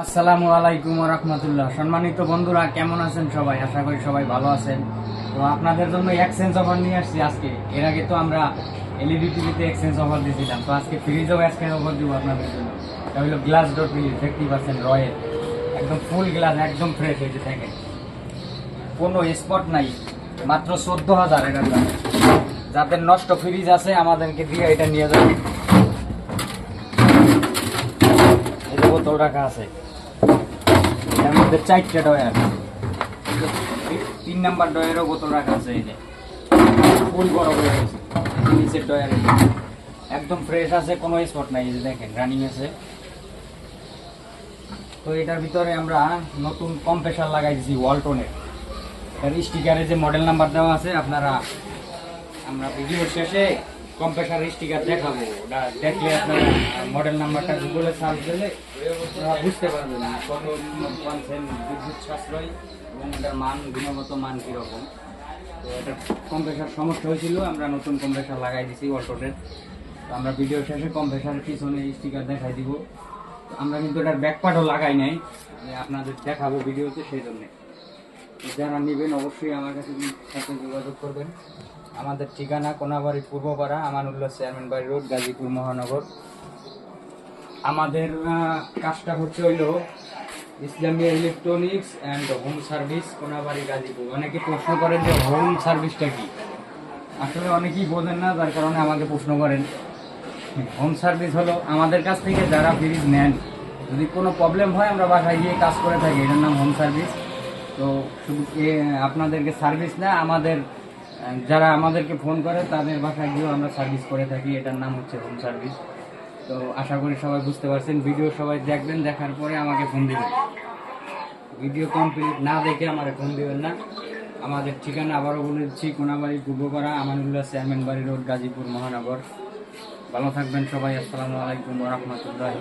আসসালামু আলাইকুম রহমতুল্লাহ। সম্মানিত বন্ধুরা, কেমন আছেন সবাই? আশা করি সবাই ভালো আছেন। তো আপনাদের জন্য এক্সচেঞ্জ অফার নিয়ে আসছি আজকে। এর আগে তো আমরা এলইডি টিভিতে এক্সচেঞ্জ অফার দিয়েছিলাম। তো আজকে ফ্রিজেও এক্সচেঞ্জ অফার দিব আপনাদের জন্য। এটা হলো গ্লাস ডোর ফ্রিজ দেখতেই পাচ্ছেন রয়েল একদম ফুল গ্লাস একদম ফ্রেশ হয়েছে দেখেন। কোনো স্পট নাই, মাত্র চোদ্দ হাজার এটার দাম যাদের নষ্ট ফ্রিজ আছে, আমাদেরকে দিয়ে এটা নিয়ে যাবে এটা বোতল রাখা আছে। এর মধ্যে চারটে ডয়ার তিন নাম্বার ডয়ারও বোতল রাখা আছে এই যে। ফুল বড় হয়ে গেছে নিচের ডয়ার একদম ফ্রেশ আছে, কোনো স্পট নাই এই যে দেখেন রানিং আছে। তো এটার ভিতরে আমরা নতুন কম্প্রেসার লাগাই দিছি ওয়ালটনের এর স্টিকারে যে মডেল নাম্বার দেওয়া আছে, আপনারা আমরা ভিডিও শেষে কম্প্রেসার স্টিকার দেখাবো। ওটা দেখলে আপনারা মডেল নাম্বারটা গুগলে সার্চ দিলে বুঝতে পারবেন কত পাচ্ছেন বিদ্যুৎ সাশ্রয় এবং এটার মান, গুণগত মান কীরকম। তো এটা কম্প্রেসার সমস্যা হয়েছিল, আমরা নতুন কম্প্রেসার লাগাই দিছি অল্টোটের তো আমরা ভিডিও শেষে কম্প্রেসারের পিছনে স্টিকার দেখাই দিব। আমরা কিন্তু এটার ব্যাকপার্টও লাগাই নাই। আপনাদের দেখাবো ভিডিওতে সেই জন্যে যারা নেবেন অবশ্যই আমার কাছে সাথে যোগাযোগ করবেন। আমাদের ঠিকানা কোনাবাড়ি পূর্বপাড়া, আমানুল্লাহ চেয়ারম্যান বাড়ি রোড, গাজীপুর মহানগর। আমাদের কাজটা হচ্ছে হইল Islamia electronics and home service Konabari, Gazipur. অনেকে প্রশ্ন করেন যে হোম সার্ভিসটা কি? আসলে অনেকেই বোঝেন না, যার কারণে আমাকে প্রশ্ন করেন। হোম সার্ভিস হলো আমাদের কাছ থেকে যারা ফ্রিজ নেন। যদি কোনো প্রবলেম হয়, আমরা বাসায় গিয়ে কাজ করে থাকি। এটার নাম হোম সার্ভিস। তো শুধু আপনাদেরকে সার্ভিস না, আমাদের যারা আমাদেরকে ফোন করে, তাদের বাসায় গিয়েও আমরা সার্ভিস করে থাকি। এটার নাম হচ্ছে হোম সার্ভিস তো আশা করি সবাই বুঝতে পারছেন। ভিডিও সবাই দেখবেন, দেখার পরে আমাকে ফোন দিবেন। ভিডিও কমপ্লিট না দেখে আমার ফোন দেবেন না। আমাদের ঠিকানা আবারও বলে দিচ্ছি, কোনাবাড়ি পূর্বপাড়া, আমানুল্লাহ চেয়ারম্যান বাড়ি রোড, গাজীপুর মহানগর। ভালো থাকবেন সবাই। আসসালামু আলাইকুম রহমতুল্লাহি